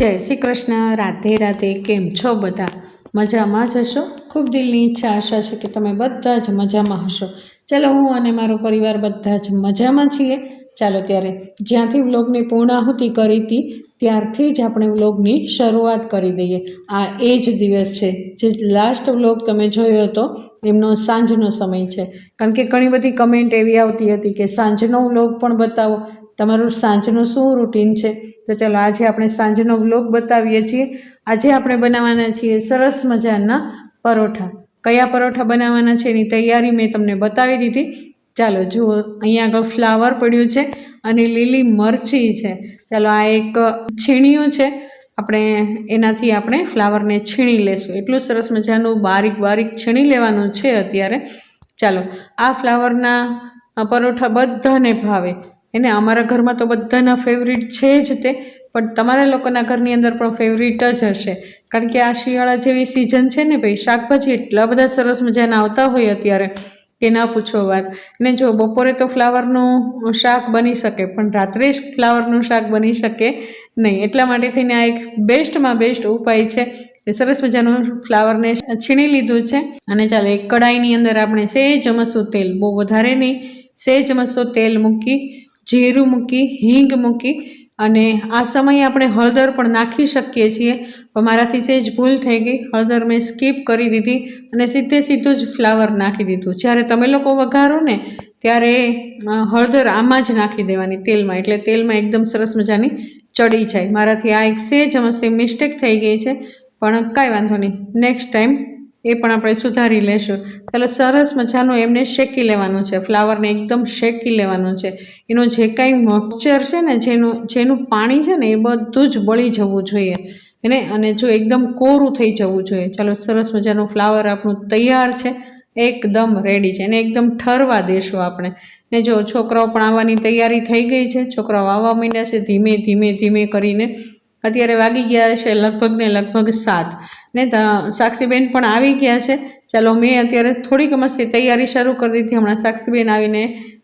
જય શ્રી કૃષ્ણ. રાધે રાધે. કેમ છો બધા? મજામાં જ હશો? ખૂબ દિલની ઈચ્છા, આશા છે કે તમે બધા જ મજામાં હશો. ચાલો, હું અને મારો પરિવાર બધા જ મજામાં છીએ. ચાલો, ત્યારે જ્યાંથી વ્લોગની પૂર્ણાહુતિ કરી હતી, ત્યારથી જ આપણે વ્લોગની શરૂઆત કરી દઈએ. આ એ જ દિવસ છે. જે લાસ્ટ વ્લોગ તમે જોયો હતો, એમનો સાંજનો સમય છે. કારણ કે ઘણી બધી કમેન્ટ એવી આવતી હતી કે સાંજનો વ્લોગ પણ બતાવો. તમારું સાંજનું શું રૂટીન છે? તો ચાલો આજે આપણે સાંજનો વ્લોગ બતાવીએ છીએ. આજે આપણે બનાવવાના છીએ સરસ મજાના પરોઠા. કયા પરોઠા બનાવવાના છે એની તૈયારી મેં તમને બતાવી દીધી. ચાલો જુઓ, અહીંયા આગળ ફ્લાવર પડ્યું છે અને લીલી મરચી છે. ચાલો આ એક છીણીયું છે. આપણે એનાથી આપણે ફ્લાવરને છીણી લેશું. એટલું સરસ મજાનું બારીક બારીક છીણી લેવાનું છે અત્યારે. ચાલો, આ ફ્લાવરના પરોઠા બધાને ભાવે. એને અમારા ઘરમાં તો બધાના ફેવરિટ છે જ તે, પણ તમારા લોકોના ઘરની અંદર પણ ફેવરિટ જ હશે. કારણ કે આ શિયાળા જેવી સિઝન છે ને ભાઈ, શાકભાજી એટલા બધા સરસ મજાના આવતા હોય અત્યારે, કે ના પૂછો વાત. અને જો બપોરે તો ફ્લાવરનું શાક બની શકે, પણ રાત્રે જ ફ્લાવરનું શાક બની શકે નહીં. એટલા માટે થઈને આ એક બેસ્ટમાં બેસ્ટ ઉપાય છે એ સરસ મજાનું ફ્લાવરને છીણી લીધું છે. અને ચાલો, એક કડાઈની અંદર આપણે સેજ ચમચું તેલ, બહુ વધારે નહીં, સેજ ચમચું તેલ મૂકી જીરું મૂકી, હિંગ મૂકી અને આ સમયે આપણે હળદર પણ નાખી શકીએ છીએ. પણ મારાથી સેજ ભૂલ થઈ ગઈ. હળદર મેં સ્કીપ કરી દીધી અને સીધે સીધું જ ફ્લાવર નાખી દીધું. જ્યારે તમે લોકો વઘારો ને, ત્યારે હળદર આમાં જ નાખી દેવાની તેલમાં. એટલે તેલમાં એકદમ સરસ મજાની ચડી જાય. મારાથી આ એક સેજ અમસ્તે મિસ્ટેક થઈ ગઈ છે. પણ કાંઈ વાંધો નહીં. નેક્સ્ટ ટાઈમ એ પણ આપણે સુધારી લેશું. ચાલો, સરસ મજાનું એમને શેકી લેવાનું છે. ફ્લાવરને એકદમ શેકી લેવાનું છે. એનું જે કાંઈ મોક્ચર છે ને, જેનું જેનું પાણી છે ને, એ બધું જ બળી જવું જોઈએ. એને, અને જો એકદમ કોરું થઈ જવું જોઈએ. ચાલો, સરસ મજાનું ફ્લાવર આપણું તૈયાર છે. એકદમ રેડી છે. એને એકદમ ઠરવા દેશું આપણે. ને જો છોકરાઓ પણ આવવાની તૈયારી થઈ ગઈ છે. છોકરાઓ આવવા માંડ્યા છે ધીમે ધીમે ધીમે કરીને અત્યારે વાગી ગયા છે લગભગ ને લગભગ સાત. ને સાક્ષીબેન પણ આવી ગયા છે. ચાલો મેં અત્યારે થોડીક મસ્તી તૈયારી શરૂ કરી દીધી. હમણાં સાક્ષીબેન આવીને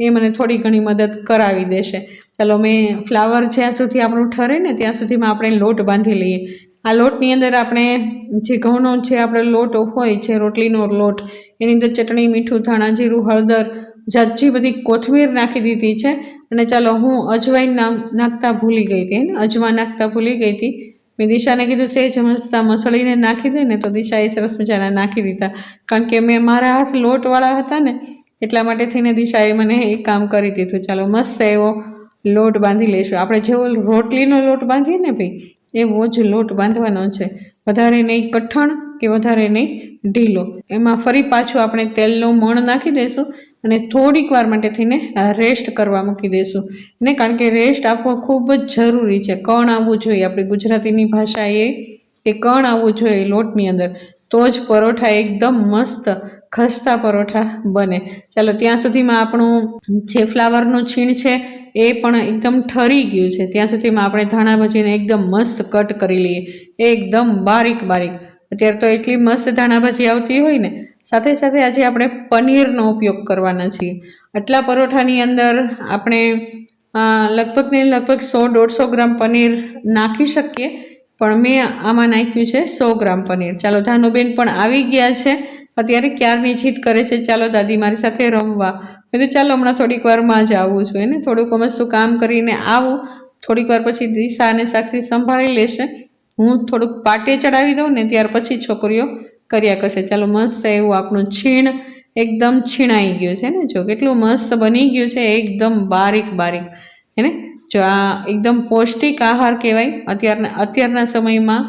એ મને થોડી ઘણી મદદ કરાવી દેશે. ચાલો મેં ફ્લાવર જ્યાં સુધી આપણું ઠરે ને ત્યાં સુધીમાં આપણે લોટ બાંધી લઈએ. આ લોટની અંદર આપણે જે ઘઉંનો જે આપણે લોટ હોય છે રોટલીનો લોટ, એની અંદર ચટણી, મીઠું, ધાણા, જીરું, હળદર જાજી બધી કોથમીર નાખી દીધી છે. અને ચાલો હું અજવાઈન નામ નાખતા ભૂલી ગઈ હતી ને? અજવા નાખતા ભૂલી ગઈ હતી. મેં દિશાને કીધું, સેજ મસ્તા મસળીને નાખી દે ને તો દિશાએ સરસ મજાના નાખી દીધા. કારણ કે મેં મારા હાથ લોટવાળા હતા ને, એટલા માટે થઈને દિશાએ મને એ કામ કરી દીધું. ચાલો મસ્ત એવો લોટ બાંધી લઈશું. આપણે જેવો રોટલીનો લોટ બાંધીએ ને ભાઈ, એવો જ લોટ બાંધવાનો છે. વધારે નહીં કઠણ કે વધારે નહીં ઢીલો. એમાં ફરી પાછું આપણે તેલનું મણ નાખી દઈશું. અને થોડીક વાર માટે થઈને રેસ્ટ કરવા મૂકી દઈશું ને કારણ કે રેસ્ટ આપવો ખૂબ જ જરૂરી છે. કણ આવવું જોઈએ. આપણી ગુજરાતીની ભાષા એ કે કણ આવવું જોઈએ લોટની અંદર. તો જ પરોઠા એકદમ મસ્ત ખસ્તા પરોઠા બને. ચાલો, ત્યાં સુધીમાં આપણું જે ફ્લાવરનું છીણ છે એ પણ એકદમ ઠરી ગયું છે. ત્યાં સુધીમાં આપણે ધાણા ભાજીને એકદમ મસ્ત કટ કરી લઈએ. એકદમ બારીક બારીક અત્યારે તો એટલી મસ્ત ધાણા ભાજી આવતી હોય ને સાથે સાથે આજે આપણે પનીરનો ઉપયોગ કરવાના છીએ. આટલા પરોઠાની અંદર આપણે લગભગ ને લગભગ સો દોઢસો ગ્રામ પનીર નાખી શકીએ, પણ મેં આમાં નાખ્યું છે સો ગ્રામ પનીર. ચાલો, ધાનુબેન પણ આવી ગયા છે. અત્યારે ક્યારની જીત કરે છે? ચાલો, દાદી મારી સાથે રમવા. મેં તો ચાલો, હમણાં થોડીક વારમાં જ આવું છું એને થોડુંક મસ્તું કામ કરીને આવું. થોડીક વાર પછી દિશા અને સાક્ષી સંભાળી લેશે. હું થોડુંક પાટે ચડાવી દઉં ને, ત્યાર પછી છોકરીઓ કર્યા કરશે. ચાલો મસ્ત એવું આપણું છીણ એકદમ છીણાઈ ગયું છે, ને? જો કેટલું મસ્ત બની ગયું છે, એકદમ બારીક બારીક હેને જો આ એકદમ પૌષ્ટિક આહાર કહેવાય. અત્યારના અત્યારના સમયમાં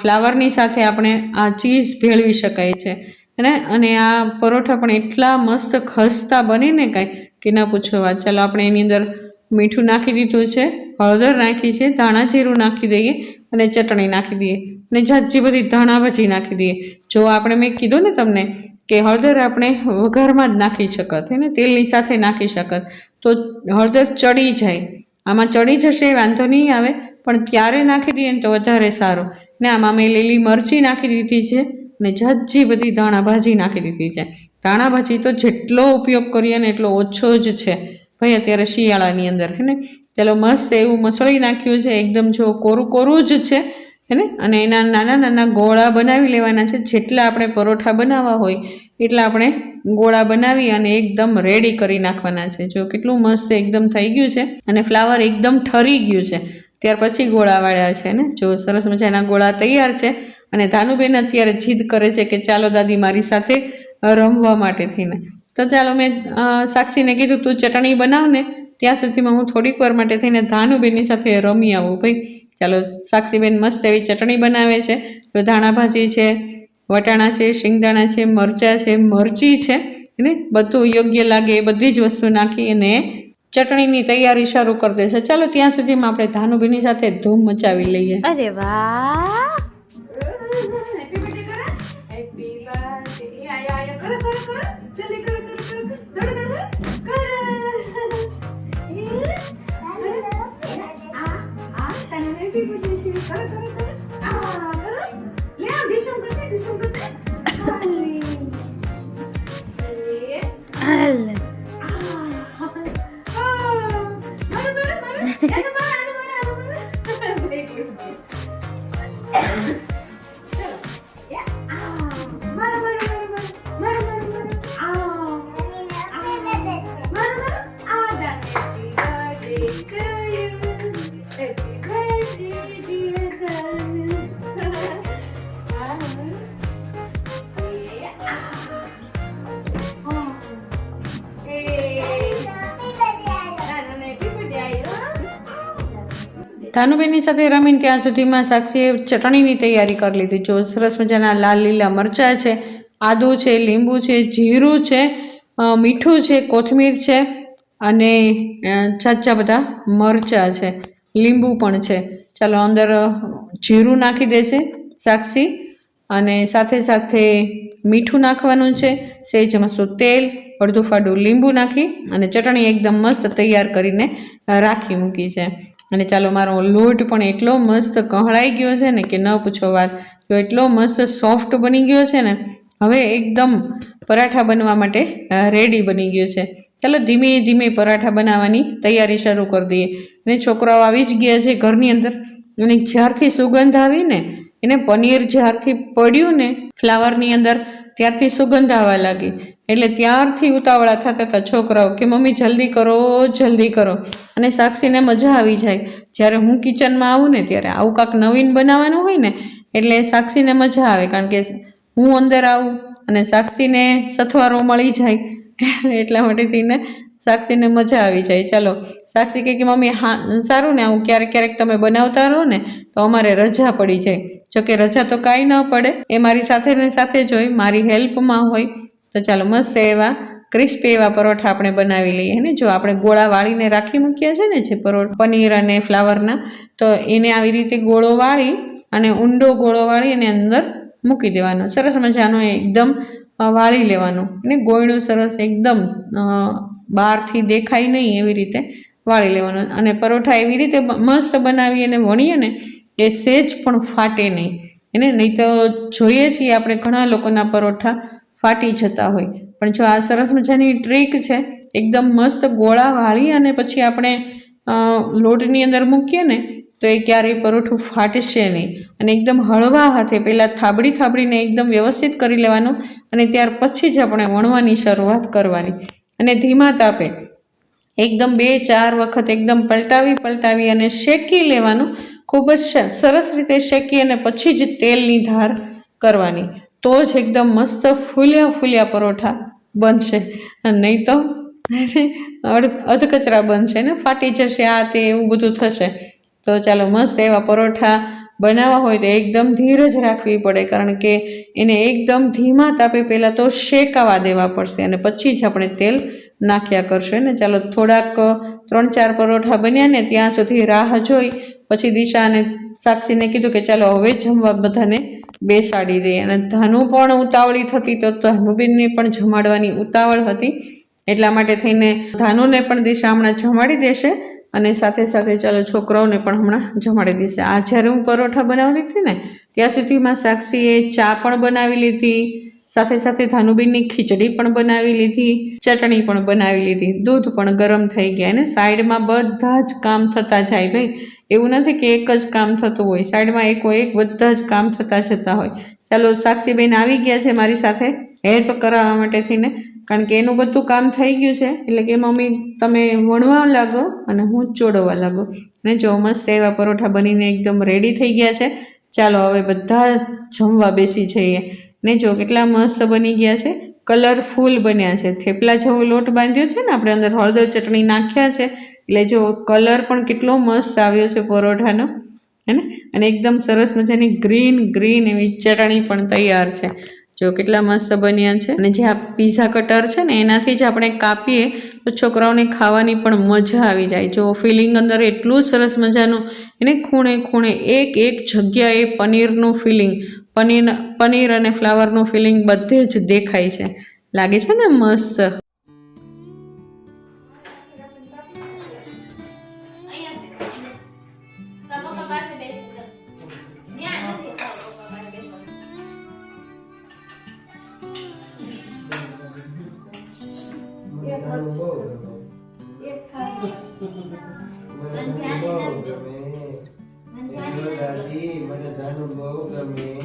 ફ્લાવરની સાથે આપણે આ ચીઝ ભેળવી શકાય છે અને અને આ પરોઠા પણ એટલા મસ્ત ખસ્તા બને ને કાંઈ, કે ના પૂછો વાત. ચાલો આપણે એની અંદર મીઠું નાખી દીધું છે, હળદર નાખી છે, ધાણા જીરું નાખી દઈએ અને ચટણી નાખી દઈએ અને જાજી બધી ધાણા ભજી નાખી દઈએ. જો આપણે મેં કીધું ને તમને કે હળદર આપણે વઘારમાં જ નાખી શકત, હે ને? તેલની સાથે નાખી શકત. તો હળદર ચડી જાય. આમાં ચડી જશે, વાંધો નહીં આવે, પણ ત્યારે નાખી દઈએ ને તો વધારે સારું. ને આમાં મેં લીલી મરચી નાખી દીધી છે અને જાજી બધી ધાણા ભાજી નાખી દીધી છે. ધાણા ભાજી તો જેટલો ઉપયોગ કરીએ ને એટલો ઓછો જ છે. ભાઈ, અત્યારે શિયાળાની અંદર, હે ને? ચાલો, મસ્ત એવું મસળી નાખ્યું છે, એકદમ જો કોરું કોરું જ છે હેને અને એના નાના નાના ગોળા બનાવી લેવાના છે, જેટલા આપણે પરોઠા બનાવવા હોય, એટલા આપણે ગોળા બનાવી અને એકદમ રેડી કરી નાખવાના છે. જો કેટલું મસ્ત એકદમ થઈ ગયું છે, અને ફ્લાવર એકદમ ઠરી ગયું છે. ત્યાર પછી ગોળા વાળ્યા છે ને? જો સરસ મજાના ગોળા તૈયાર છે, અને ધાનુબેન અત્યારે જીદ કરે છે કે ચાલો, દાદી મારી સાથે રમવા માટે થઈને. તો ચાલો મેં સાક્ષીને કીધું તું ચટણી બનાવ ને ત્યાં સુધીમાં હું થોડીક વાર માટે થઈને ધાનુબેનની સાથે રમી આવું. ભાઈ ચાલો સાક્ષીબેન મસ્ત એવી ચટણી બનાવે છે. તો ધાણા ભાજી છે વટાણા છે શિંગદાણા છે મરચાં છે મરચી છે ને બધું યોગ્ય લાગે એ બધી જ વસ્તુ નાખી અને ચટણીની તૈયારી શરૂ કરી દેશે ચાલો ત્યાં સુધીમાં આપણે ધાનુબેનની સાથે ધૂમ મચાવી લઈએ. અરે વાહ! લે ધાનુબેનની સાથે રમીને ત્યાં સુધીમાં સાક્ષીએ ચટણીની તૈયારી કરી લીધી. જો સરસ મજાના લાલ લીલા મરચાં છે, આદુ છે, લીંબુ છે, જીરું છે મીઠું છે, કોથમીર છે અને ચાચા બધા મરચાં છે. લીંબુ પણ છે. ચાલો અંદર જીરું નાખી દેશે સાક્ષી અને સાથે સાથે મીઠું નાખવાનું છે. સેજ મસું તેલ, અડધું ફાડું લીંબુ નાખી અને ચટણી એકદમ મસ્ત તૈયાર કરીને રાખી મૂકી છે. અને ચાલો મારો લોટ પણ એટલો મસ્ત કહળાઈ ગયો છે ને કે ન પૂછો વાત. જો એટલો મસ્ત સોફ્ટ બની ગયો છે ને, હવે એકદમ પરાઠા બનવા માટે રેડી બની ગયો છે. ચાલો ધીમે ધીમે પરાઠા બનાવવાની તૈયારી શરૂ કરી દઈએ. અને છોકરાઓ આવી જ ગયા છે ઘરની અંદર. અને જ્યારથી સુગંધ આવી ને, એને પનીર જ્યારથી પડ્યું ને, ફ્લાવરની અંદર ત્યારથી સુગંધ આવવા લાગી. એટલે ત્યારથી ઉતાવળા થતા હતા છોકરાઓ કે, મમ્મી, જલ્દી કરો જલ્દી કરો. અને સાક્ષીને મજા આવી જાય. જ્યારે હું કિચનમાં આવું ને, ત્યારે આવું કાંક નવીન બનાવવાનું હોય ને, એટલે સાક્ષીને મજા આવે. કારણ કે હું અંદર આવું અને સાક્ષીને સથવારો મળી જાય. એટલા માટે ને સાક્ષીને મજા આવી જાય. ચાલો, સાક્ષી કહે કે, મમ્મી, હા, સારું ને, આવું ક્યારેક ક્યારેક તમે બનાવતા રહો ને, તો અમારે રજા પડી જાય. જોકે રજા તો કાંઈ ન પડે. એ મારી સાથે ને સાથે જ હોય. મારી હેલ્પમાં હોય. તો ચાલો મસ્ત એવા ક્રિસ્પી એવા પરોઠા આપણે બનાવી લઈએ ને? જો આપણે ગોળા વાળીને રાખી મૂક્યા છે ને, જે પરો, પનીર અને ફ્લાવરના, તો એને આવી રીતે ગોળો વાળી અને ઊંડો ગોળો વાળી એને અંદર મૂકી દેવાનો. સરસ મજાનો એકદમ વાળી લેવાનું અને ગોળનું સરસ એકદમ બહારથી દેખાય નહીં એવી રીતે વાળી લેવાનો. અને પરોઠા એવી રીતે મસ્ત બનાવી અને વણીએ ને, એ સેજ પણ ફાટે નહીં એને નહીં તો જોઈએ છીએ આપણે ઘણા લોકોના પરોઠા ફાટી જતા હોય. પણ જો આ સરસ મજાની ટ્રીક છે, એકદમ મસ્ત ગોળા વાળી અને પછી આપણે લોટની અંદર મૂકીએ ને, તો એ ક્યારેય પરોઠું ફાટશે નહીં. અને એકદમ હળવા હાથે પહેલાં થાબડી થાબડીને એકદમ વ્યવસ્થિત કરી લેવાનું અને ત્યાર પછી જ આપણે વણવાની શરૂઆત કરવાની. અને ધીમા તાપે એકદમ બે, ચાર વખત એકદમ પલટાવી પલટાવી અને શેકી લેવાનું. ખૂબ જ સરસ રીતે શેકી અને પછી જ તેલની ધાર કરવાની. તો જ એકદમ મસ્ત ફૂલ્યા ફૂલ્યા પરોઠા બનશે. નહીં તો અધકચરા બનશે ને, ફાટી જશે આ તે એવું બધું થશે. તો ચાલો મસ્ત એવા પરોઠા બનાવવા હોય તો એકદમ ધીરજ રાખવી પડે, કારણ કે એને એકદમ ધીમા તાપે પહેલાં તો શેકાવા દેવા પડશે અને પછી જ આપણે તેલ નાખ્યા કરશું. ને ચાલો થોડાક ત્રણ ચાર પરોઠા બન્યા ને ત્યાં સુધી રાહ જોઈ. પછી દિશા અને સાક્ષીને કીધું કે ચાલો હવે જમવા બધાને બેસાડી દઈએ અને ધાનુ પણ ઉતાવળી થતી તો ધાનુબેનને પણ જમાડવાની ઉતાવળ હતી. એટલા માટે થઈને ધાનુને પણ દિશા હમણાં જમાડી દેશે અને સાથે સાથે ચાલો છોકરાઓને પણ હમણાં જમાડી દેશે. આ જ્યારે હું પરોઠા બનાવી લીધી ને, ત્યાં સુધીમાં સાક્ષીએ ચા પણ બનાવી લીધી. સાથે સાથે ધાનુબીનની ખીચડી પણ બનાવી લીધી, ચટણી પણ બનાવી લીધી, દૂધ પણ ગરમ થઈ ગયા અને સાઈડમાં બધા જ કામ થતા જાય ભાઈ. એવું નથી કે એક જ કામ થતું હોય, સાઈડમાં એકો એક બધા જ કામ થતા જતા હોય. ચાલો, સાક્ષીબેન આવી ગયા છે મારી સાથે હેલ્પ કરાવવા માટે થઈને. કારણ કે એનું બધું કામ થઈ ગયું છે, એટલે કે મમ્મી, તમે વણવા લાગો અને હું ચોડવા લાગો. અને જો મસ્ત એવા પરોઠા બનીને એકદમ રેડી થઈ ગયા છે. ચાલો, હવે બધા જમવા બેસી જઈએ. ને જો કેટલા મસ્ત બની ગયા છે કલરફુલ બન્યા છે. થેપલા જેવો લોટ બાંધ્યો છે ને, આપણે અંદર હળદર ચટણી નાખ્યા છે, એટલે જો કલર પણ કેટલો મસ્ત આવ્યો છે પરોઠાનો, હે ને? અને એકદમ સરસ મજાની ગ્રીન ગ્રીન એવી ચટણી પણ તૈયાર છે. જો કેટલા મસ્ત બન્યા છે. અને જે આ પીઝા કટર છે ને, એનાથી જ આપણે કાપીએ, તો છોકરાઓને ખાવાની પણ મજા આવી જાય. જો ફિલિંગ અંદર એટલું સરસ મજાનું, એને ખૂણે ખૂણે એક એક જગ્યાએ પનીરનું ફિલિંગ પનીર પનીર અને ફ્લાવરનું ફિલિંગ બધે જ દેખાય છે. લાગે છે ને મસ્ત? મને દાદી બહુ ગમે.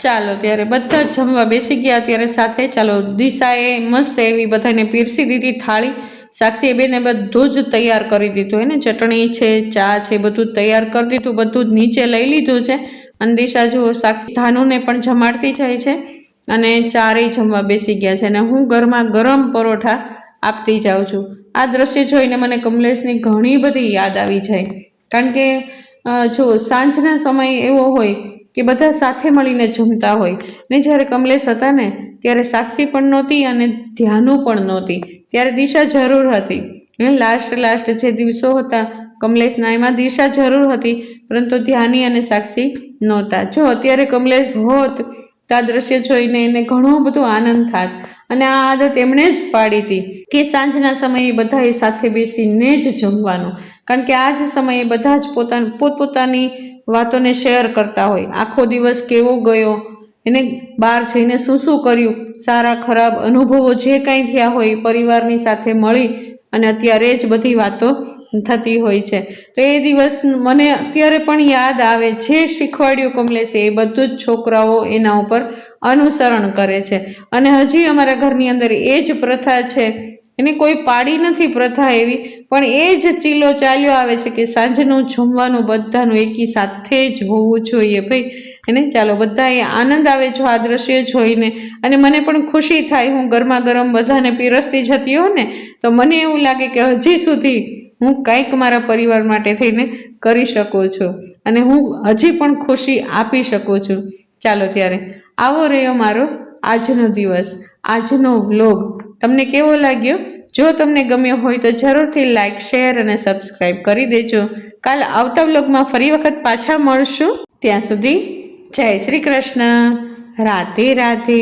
ચાલો, ત્યારે બધા જ જમવા બેસી ગયા, ત્યારે સાથે ચાલો, દિશાએ મસ્ત એવી બધાને પીરસી દીધી થાળી. સાક્ષી બેને બધું જ તૈયાર કરી દીધું એને ચટણી છે, ચા છે, બધું તૈયાર કરી દીધું, બધું જ નીચે લઈ લીધું છે. અને દિશા જુઓ, સાક્ષી ધાનુને પણ જમાડતી જાય છે. અને ચારેય જમવા બેસી ગયા છે. અને હું ઘરમાં ગરમ પરોઠા આપતી જાઉં છું. આ દ્રશ્ય જોઈને મને કમલેશની ઘણી બધી યાદ આવી જાય. કારણ કે જો સાંજના સમય એવો હોય કે બધા સાથે મળીને જમતા હોય, ને જ્યારે કમલેશ હતા ને, ત્યારે સાક્ષી પણ નહોતી અને ધ્યાનું પણ નહોતી. ત્યારે દિશા જરૂર હતી. ને લાસ્ટ લાસ્ટ જે દિવસો હતા, કમલેશના એમાં દિશા જરૂર હતી, પરંતુ ધ્યાની અને સાક્ષી નહોતા. જો અત્યારે કમલેશ હોત, તો આ દ્રશ્ય જોઈને એને ઘણો બધો આનંદ થાત. અને આ આદત એમણે જ પાડી હતી કે સાંજના સમયે બધાએ સાથે બેસીને જ જમવાનું. કારણ કે આ જ સમયે બધા જ પોતાની, પોતપોતાની વાતોને શેર કરતા હોય. આખો દિવસ કેવો ગયો? એને બહાર જઈને શું શું કર્યું? સારા, ખરાબ અનુભવો જે કાંઈ થયા હોય પરિવારની સાથે મળી અને અત્યારે જ બધી વાતો થતી હોય છે. તો એ દિવસ મને અત્યારે પણ યાદ આવે જે શીખવાડ્યું કમલેશે એ બધું જ છોકરાઓ એના ઉપર અનુસરણ કરે છે. અને હજી અમારા ઘરની અંદર એ જ પ્રથા છે. એને કોઈ પાડી નથી પ્રથા એવી, પણ એ જ ચીલો ચાલ્યો આવે છે કે સાંજનું જમવાનું બધાનું એકી સાથે જ હોવું જોઈએ. ભાઈ, એને ચાલો બધાએ આનંદ આવે જો આ દ્રશ્ય જોઈને. અને મને પણ ખુશી થાય હું ગરમા ગરમ બધાને પીરસતી જતી હોઉં ને, તો મને એવું લાગે કે હજી સુધી હું કંઈક મારા પરિવાર માટે થઈને કરી શકું છું અને હું હજી પણ ખુશી આપી શકું છું. ચાલો ત્યારે, આવો રહ્યો મારો આજનો દિવસ, આજનો વ્લોગ. તમને કેવો લાગ્યો? જો તમને ગમ્યો હોય તો જરૂરથી લાઇક શેર અને સબસ્ક્રાઈબ કરી દેજો. કાલ આવતા વ્લોગમાં ફરી વખત પાછા મળશું. ત્યાં સુધી જય શ્રી કૃષ્ણ. રાધે રાધે.